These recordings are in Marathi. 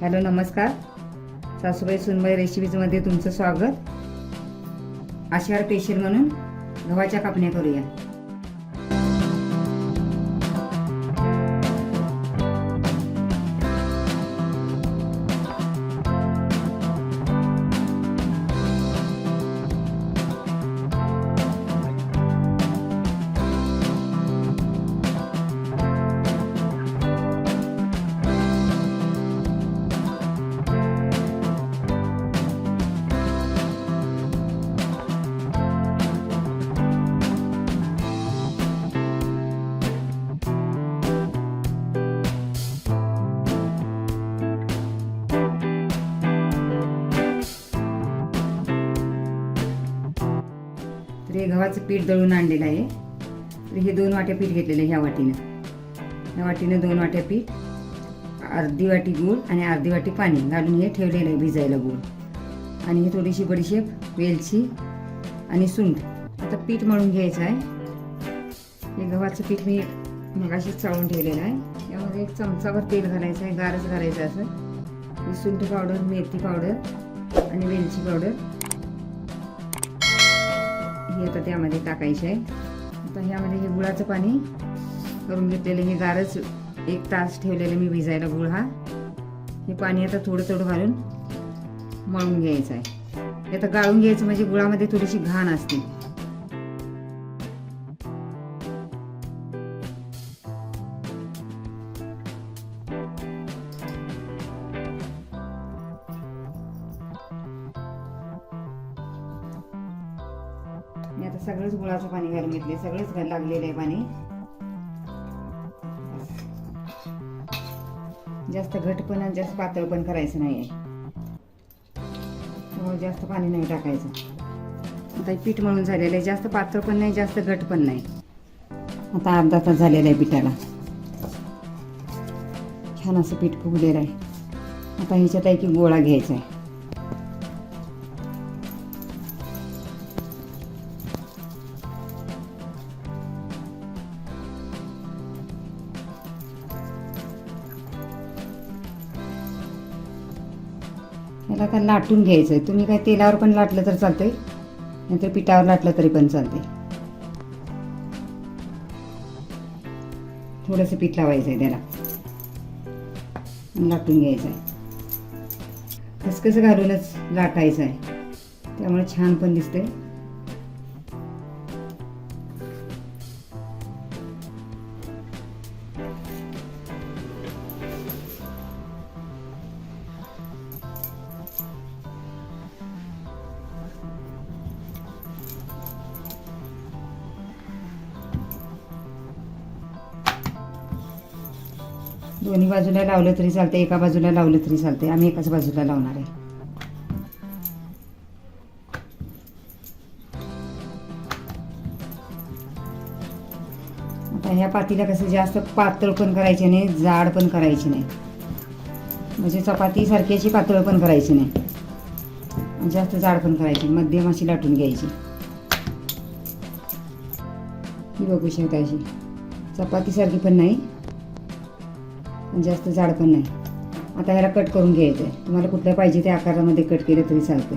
हॅलो नमस्कार. सासूबाई सुनबाई रेसिपीजमध्ये तुमचं स्वागत. आषाढ पेशील म्हणून गव्हाच्या कापण्या करूया. हे गव्हाचं पीठ दळून आणलेलं आहे. तर हे दोन वाट्या पीठ घेतलेलं आहे ह्या वाटीनं. ह्या वाटीनं दोन वाट्या पीठ अर्धी वाटी गूळ आणि अर्धी वाटी पाणी घालून हे ठेवलेलं आहे भिजायला गूळ. आणि ही थोडीशी बडीशेप वेलची आणि सुंठ. आता पीठ मळून घ्यायचं आहे. हे गव्हाचं पीठ मी मगाशीच चाळून ठेवलेलं आहे. यामध्ये एक चमचाभर तेल घालायचं आहे गारच घालायचं असं. सुंठ पावडर मेथी पावडर आणि वेलची पावडर. हे आता त्यामध्ये टाकायची आहे. आता ह्यामध्ये हे गुळाचं पाणी करून घेतलेलं हे गारच एक तास ठेवलेलं मी भिजायला गुळ हा. हे पाणी आता थोडं थोडं घालून मळून घ्यायचं आहे. आता गाळून घ्यायचं म्हणजे गुळामध्ये थोडीशी घाण असते. मी आता सगळंच गुळाचं पाणी घालून घेतले सगळंच घाल- लागलेलं आहे पाणी. जास्त घट पण आणि जास्त पातळ पण करायचं नाही आहे जास्त पाणी नाही टाकायचं. आता हे पीठ मळून झालेलं आहे. जास्त पातळ पण नाही जास्त घट पण नाही. आता अर्धा तास झालेला आहे पिठाला. छान असं पीठ फुगलेलं आहे. आता ह्याच्यात आहे की गोळा घ्यायचा आहे. याला आता लाटून घ्यायचं आहे तुम्ही काय तेलावर पण लाटलं तर चालतं आहे नाहीतर पिठावर लाटलं तरी पण चालते थोडंसं पीठ लावायचं आहे त्याला लाटून घ्यायचं आहे खसखस घालूनच लाटायचं आहे त्यामुळे छान पण दिसते दोन्ही बाजूला लावलं तरी चालते एका बाजूला लावलं तरी चालते आम्ही एकाच बाजूला लावणार आहे. आता ह्या पातीला कसं जास्त पातळ पण करायचे नाही जाड पण करायची नाही. म्हणजे चपाती सारख्याची पातळ पण करायची नाही. आणि जास्त जाड पण करायची मध्यम अशी लाटून घ्यायची. ही बघू शकता अशी. चपातीसारखी पण नाही. म्हणजे जास्त जाड पण नाही. आता ह्याला कट करून घ्यायचं आहे तुम्हाला कुठल्या पाहिजे त्या आकारामध्ये कट केलं तरी चालतं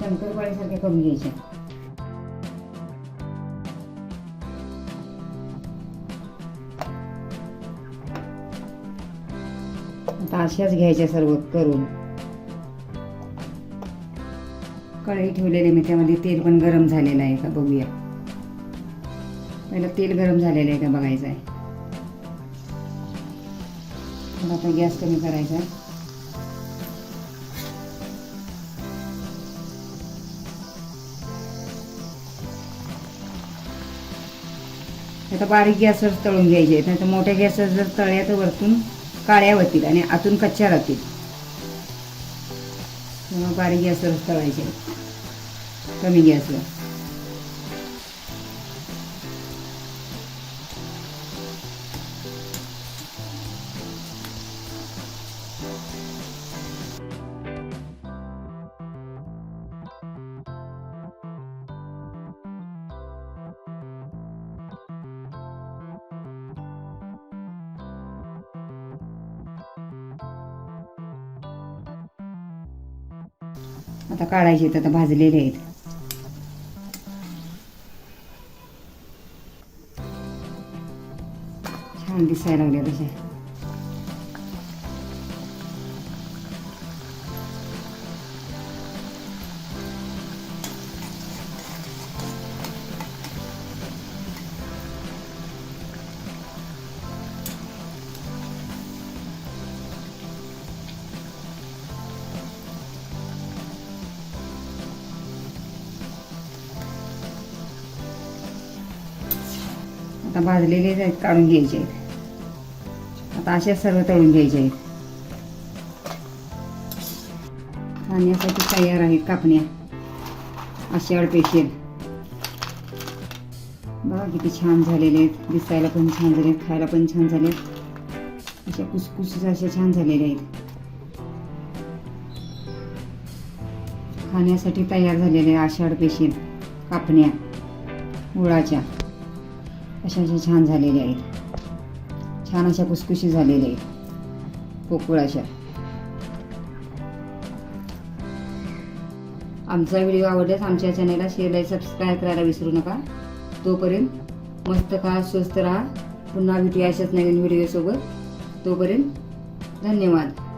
शंकरपाळीसारख्या करून घ्यायच्या. आता अशाच घ्यायच्या सर्व करून. कढई ठेवलेली मी त्यामध्ये तेल पण गरम झालेलं आहे का बघूया. पहिलं तेल गरम झालेलं आहे का बघायचं आहे. आता गॅस कमी करायचा आहे. आता बारीक गॅसवर तळून घ्यायचे. आहेत नाही तर मोठ्या गॅसवर जर तळ्या तर वरतून काळ्या होतील आणि आतून कच्च्या राहतील. तेव्हा बारीक गॅसवर तळायचे. कमी गॅसवर. आता काढायचे आहेत आता भाजलेले आहेत. छान दिसायला लागले तसे. आता भाजलेले आहेत काढून घ्यायचे आहेत. आता अशा सर्व तळून घ्यायचे आहेत. खाण्यासाठी तयार आहेत कापण्या. आषाढ अडपेशील. बघा किती छान झालेले आहेत. दिसायला पण छान झाले आहेत खायला पण छान झाले अशा कुसकुस अशा छान झालेल्या आहेत. खाण्यासाठी तयार झालेले आषाढ पेशील कापण्या. गुळाच्या अशा अशा छान झालेल्या आहेत. छान अशा कुसकुशी झालेल्या आहेत. पोकळ अशा आमचा व्हिडिओ आवडल्यास आमच्या चॅनलला शेअर लाईक सबस्क्राईब करायला विसरू नका. तोपर्यंत मस्त खा स्वस्त राहा. पुन्हा भेटूया अशाच नवीन व्हिडिओसोबत तोपर्यंत धन्यवाद.